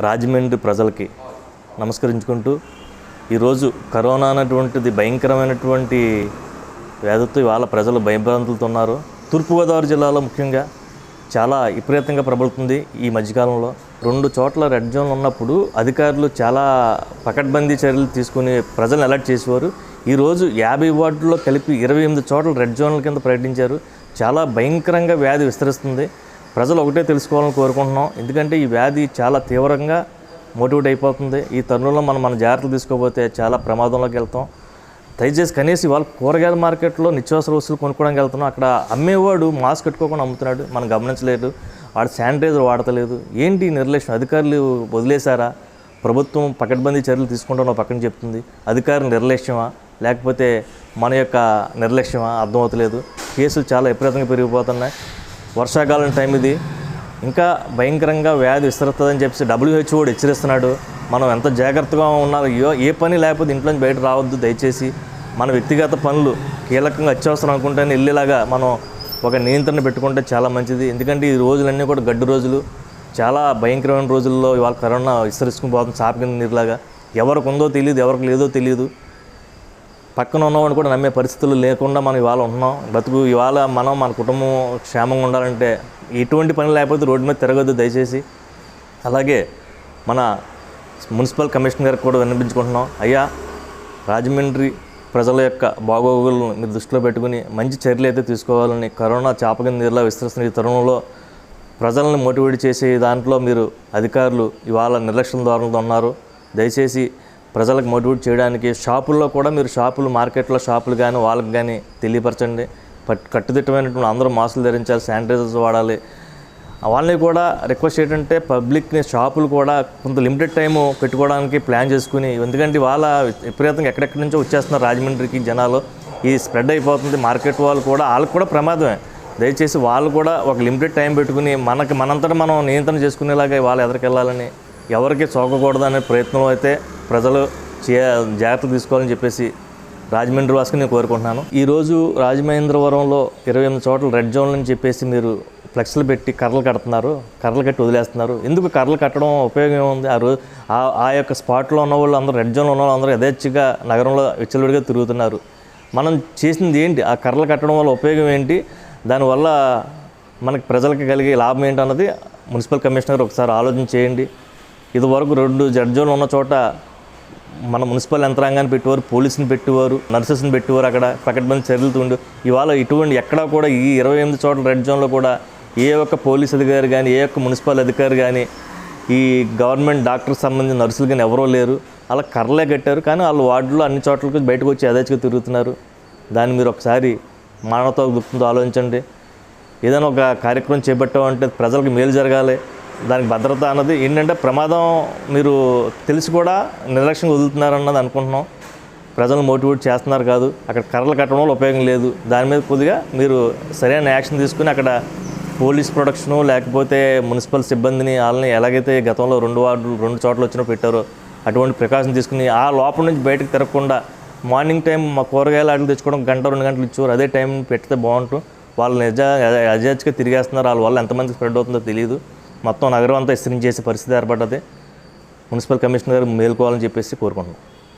రాజమండ్రి ప్రజలకి నమస్కరించుకుంటూ ఈరోజు కరోనా అనేటువంటిది భయంకరమైనటువంటి వ్యాధితో ఇవాళ ప్రజలు భయభ్రాంతులతో ఉన్నారు తూర్పుగోదావరి జిల్లాలో ముఖ్యంగా చాలా విపరీతంగా ప్రబలుతుంది ఈ మధ్యకాలంలో. రెండు చోట్ల రెడ్ జోన్ ఉన్నప్పుడు అధికారులు చాలా పకడ్బందీ చర్యలు తీసుకుని ప్రజలను అలర్ట్ చేసేవారు. ఈరోజు యాభై వార్డుల్లో కలిపి ఇరవై ఎనిమిది చోట్ల రెడ్ జోన్ల కింద ప్రకటించారు. చాలా భయంకరంగా వ్యాధి విస్తరిస్తుంది. ప్రజలు ఒకటే తెలుసుకోవాలని కోరుకుంటున్నాం. ఎందుకంటే ఈ వ్యాధి చాలా తీవ్రంగా మోటివేట్ అయిపోతుంది. ఈ తరుణంలో మనం మన జాగ్రత్తలు తీసుకోకపోతే చాలా ప్రమాదంలోకి వెళ్తాం. దయచేసి కనీసం ఇవాళ కూరగాయల మార్కెట్లో నిత్యావసర వస్తువులు కొనుక్కోవడానికి వెళ్తున్నాం. అక్కడ అమ్మేవాడు మాస్క్ కట్టుకోకుండా అమ్ముతున్నాడు. మనం గమనించలేదు. వాడు శానిటైజర్ వాడతలేదు. ఏంటి నిర్లక్ష్యం? అధికారులు వదిలేశారా? ప్రభుత్వం పకడ్బందీ చర్యలు తీసుకుంటామో పక్కన చెప్తుంది. అధికారుల నిర్లక్ష్యమా? లేకపోతే మన యొక్క నిర్లక్ష్యమా? అర్థమవుతలేదు. కేసులు చాలా విపరీతంగా పెరిగిపోతున్నాయి. వర్షాకాలం టైం ఇది. ఇంకా భయంకరంగా వ్యాధి విస్తరుతుందని చెప్పేసి డబ్ల్యూహెచ్ఓ కూడా హెచ్చరిస్తున్నాడు. మనం ఎంత జాగ్రత్తగా ఉన్నారు ఏ- ఏ పని లేకపోతే ఇంట్లోంచి బయట రావద్దు దయచేసి. మన వ్యక్తిగత పనులు కీలకంగా అత్యవసరం అనుకుంటేనే వెళ్ళేలాగా మనం ఒక నియంత్రణ పెట్టుకుంటే చాలా మంచిది. ఎందుకంటే ఈ రోజులన్నీ కూడా గడ్డు రోజులు. చాలా భయంకరమైన రోజుల్లో ఇవాళ కరోనా విస్తరించుకుని పోతుంది చాపకిన నీరులాగా. ఎవరికి ఉందో తెలియదు ఎవరికి లేదో తెలియదు. పక్కన ఉన్నవాడిని కూడా నమ్మే పరిస్థితులు లేకుండా మనం ఇవాళ ఉంటున్నాం. బతుకు ఇవాళ మనం మన కుటుంబం క్షేమంగా ఉండాలంటే ఎటువంటి పని లేకపోతే రోడ్డు మీద తిరగద్దు దయచేసి. అలాగే మన మున్సిపల్ కమిషనర్ గారికి కూడా వినిపించుకుంటున్నాం అయ్యా రాజమండ్రి ప్రజల యొక్క బాగోగులను మీరు దృష్టిలో పెట్టుకుని మంచి చర్యలు అయితే తీసుకోవాలని కరోనా చాపకింద నీరులా విస్తరిస్తున్న ఈ తరుణంలో ప్రజలను మోటివేట్ చేసే దాంట్లో మీరు అధికారులు ఇవాళ నిర్లక్ష్యం ధోరణితో ఉన్నారు. దయచేసి ప్రజలకు మోటివేట్ చేయడానికి షాపుల్లో కూడా మీరు షాపులు మార్కెట్లో షాపులు కానీ వాళ్ళకి కానీ తెలియపరచండి. పట్ కట్టుదిట్టమైనటువంటి అందరూ మాస్కులు ధరించాలి శానిటైజర్స్ వాడాలి. వాళ్ళని కూడా రిక్వెస్ట్ ఏంటంటే పబ్లిక్ని షాపులు కూడా కొంత లిమిటెడ్ టైం పెట్టుకోవడానికి ప్లాన్ చేసుకుని ఎందుకంటే వాళ్ళ విపరీతంగా ఎక్కడెక్కడి నుంచో వచ్చేస్తున్నారు రాజమండ్రికి జనాలు. ఈ స్ప్రెడ్ అయిపోతుంది మార్కెట్ వాళ్ళు కూడా వాళ్ళకి కూడా ప్రమాదమే. దయచేసి వాళ్ళు కూడా ఒక లిమిటెడ్ టైం పెట్టుకుని మనకి మనంతటా మనం నియంత్రణ చేసుకునేలాగా వాళ్ళు ఎదరికెళ్ళాలని ఎవరికి సోకకూడదనే ప్రయత్నం అయితే ప్రజలు చే జాగ్రత్త తీసుకోవాలని చెప్పేసి రాజమండ్రి వాసుకు నేను కోరుకుంటున్నాను. ఈరోజు రాజమహేంద్రవరంలో ఇరవై ఎనిమిది చోట్ల రెడ్ జోన్లు అని చెప్పేసి మీరు ఫ్లెక్స్లు పెట్టి కర్రలు కడుతున్నారు. కర్రలు కట్టి వదిలేస్తున్నారు. ఎందుకు కర్రలు కట్టడం ఉపయోగం ఏముంది? ఆ రోజు ఆ ఆ యొక్క స్పాట్లో ఉన్న వాళ్ళు అందరూ రెడ్ జోన్లో ఉన్న వాళ్ళు అందరూ యథేచ్ఛగా నగరంలో విచ్చలవిడిగా తిరుగుతున్నారు. మనం చేసింది ఏంటి? ఆ కర్రలు కట్టడం వల్ల ఉపయోగం ఏంటి? దానివల్ల మనకి ప్రజలకి కలిగే లాభం ఏంటన్నది మున్సిపల్ కమిషనర్ ఒకసారి ఆలోచన చేయండి. ఇదివరకు రెండు జడ్జోన్లు ఉన్న చోట మన మున్సిపల్ యంత్రాంగాన్ని పెట్టేవారు పోలీసుని పెట్టేవారు నర్సెస్ని పెట్టేవారు అక్కడ పకడ్బందీ చర్యలు ఉండు ఇవాళ ఇటువంటి ఎక్కడా కూడా ఈ ఇరవై ఎనిమిది చోట్ల రెడ్ జోన్లో కూడా ఏ ఒక్క పోలీస్ అధికారి కానీ ఏ ఒక్క మున్సిపల్ అధికారి కానీ ఈ గవర్నమెంట్ డాక్టర్ సంబంధించిన నర్సులు కానీ ఎవరో లేరు. అలా కర్రలే కట్టారు. కానీ వాళ్ళు వార్డులో అన్ని చోట్లకి బయటకు వచ్చి యథేచ్ఛగా తిరుగుతున్నారు. దాన్ని మీరు ఒకసారి మానవతో దృక్పథంతో ఆలోచించండి. ఏదైనా ఒక కార్యక్రమం చేపట్టామంటే ప్రజలకు మేలు జరగాలి. దానికి భద్రత అన్నది ఏంటంటే ప్రమాదం మీరు తెలిసి కూడా నిర్లక్ష్యంగా వదులుతున్నారన్నది అనుకుంటున్నాం. ప్రజలను మోటివేట్ చేస్తున్నారు కాదు. అక్కడ కర్రలు కట్టడం వల్ల ఉపయోగం లేదు. దాని మీద కొద్దిగా మీరు సరైన యాక్షన్ తీసుకుని అక్కడ పోలీస్ ప్రొడక్షను లేకపోతే మున్సిపల్ సిబ్బందిని వాళ్ళని ఎలాగైతే గతంలో రెండు వార్డులు రెండు చోట్ల వచ్చినా పెట్టారో అటువంటి ప్రికాషన్ తీసుకుని ఆ లోపల నుంచి బయటకు తిరగకుండా మార్నింగ్ టైం మా కూరగాయలు అట్లు తెచ్చుకోవడం గంట రెండు గంటలు ఇచ్చారు అదే టైం పెడితే బాగుంటుంది వాళ్ళు నిజ అజాజ్గా తిరిగేస్తున్నారు. వాళ్ళ వల్ల ఎంతమంది స్ప్రెడ్ అవుతుందో తెలియదు మొత్తం నగరం అంతా విస్తరించేసే పరిస్థితి ఏర్పడ్డది. మున్సిపల్ కమిషనర్ గారు మేల్కోవాలని చెప్పేసి కోరుకుంటున్నాం.